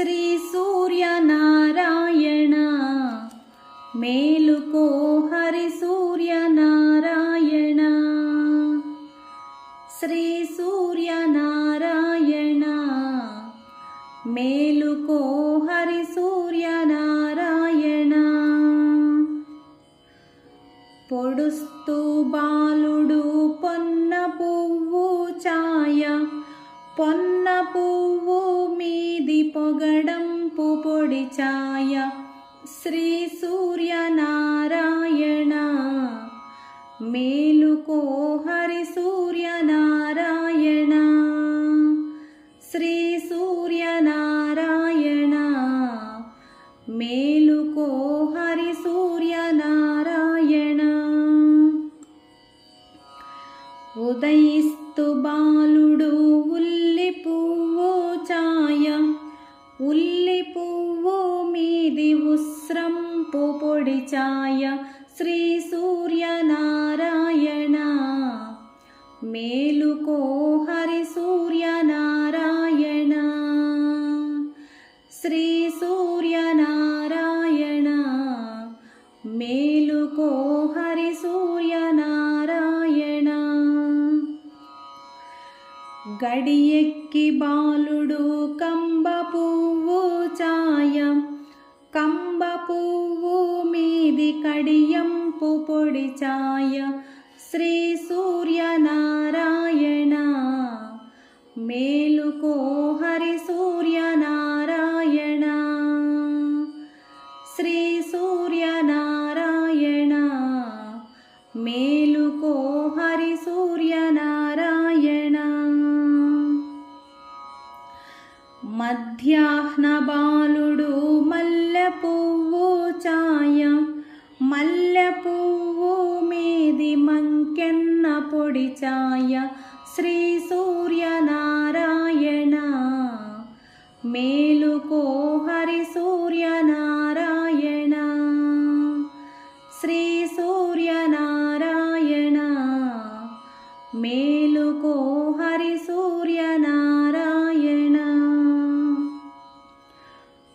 శ్రీ సూర్యనారాయణ. మేలుకో హరి సూర్యనారాయణ. శ్రీ సూర్యనారాయణ. మేలుకో హరి సూర్యనారాయణ. పొడుస్తూ బా పొడి ఛాయ శ్రీ సూర్యనారాయణ. మేలుకో హరి సూర్యనారాయణ. శ్రీ సూర్యనారాయణ. మేలుకో హరి సూర్యనారాయణ. ఉదయిస్తు బాలుడు ఉల్లి పువ్వు ఛాయ ఉల్లి పువ్వు మీది ఉస్రంపు పొడి ఛాయ శ్రీ సూర్యనారాయణ. మేలుకో హరి సూర్యనారాయణ. శ్రీ సూర్యనారాయణ. మేలుకో హరి సూర్యనారాయణ. గడియెక్కి బా కడియంపు పొడి ఛాయ శ్రీ సూర్యనారాయణ. మేలుకో హరి సూర్యనారాయణ. శ్రీ సూర్యనారాయణ. మేలుకో పొడి ఛాయ శ్రీ సూర్యనారాయణ. మేలుకో హరి సూర్యనారాయణ. శ్రీ సూర్యనారాయణ. మేలుకో హరి సూర్యనారాయణ.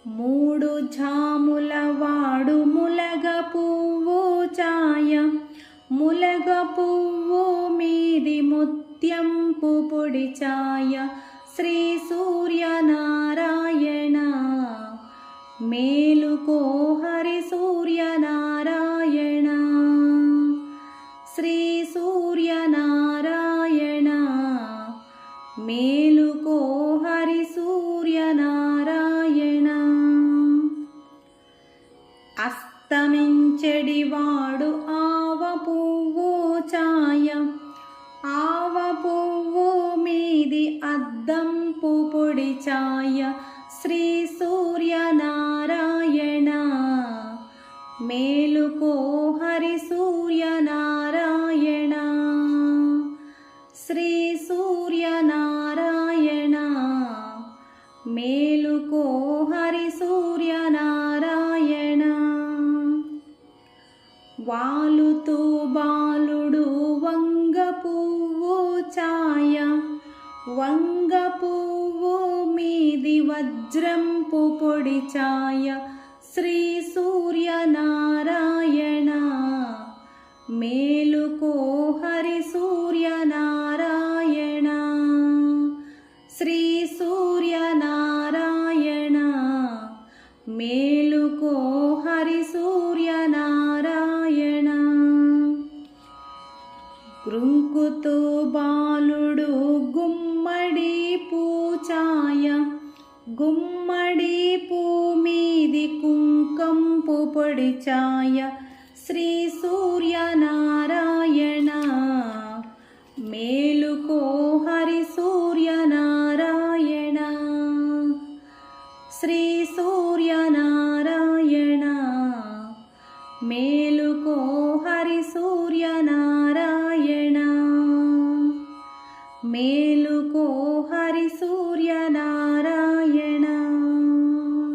మూడు ఝాముల వాడు ములగపూ ములగ పువ్వు మీది ముత్యంపు పొడి ఛాయ. శ్రీ సూర్యనారాయణ. మేలుకో హరి సూర్యనారాయణ. శ్రీ సూర్యనారాయణ. మేలుకో హరి సూర్యనారాయణ. అస్తమించెడివాడు పొడి ఛాయ శ్రీ సూర్యనారాయణ. మేలుకో హరి సూర్యనారాయణ. శ్రీ సూర్యనారాయణ. మేలుకో హరి సూర్యనారాయణ. వాలుతూ బాలుడు వంగ పువ్వు ఛాయ వంగ పువ్వు వజ్రంపు పొడి ఛాయ శ్రీ సూర్యనారాయణ మేలుకో హరి సూర్యనారాయణ శ్రీ సూర్యనారాయణ మేలుకో హరి సూర్యనారాయణ కృంకుతో బాలుడు గుమ్మడి భూమిది కుంకంపు పొడి ఛాయ. శ్రీ సూర్యనారాయణ. మేలుకో హరి సూర్యనారాయణ. శ్రీ సూర్య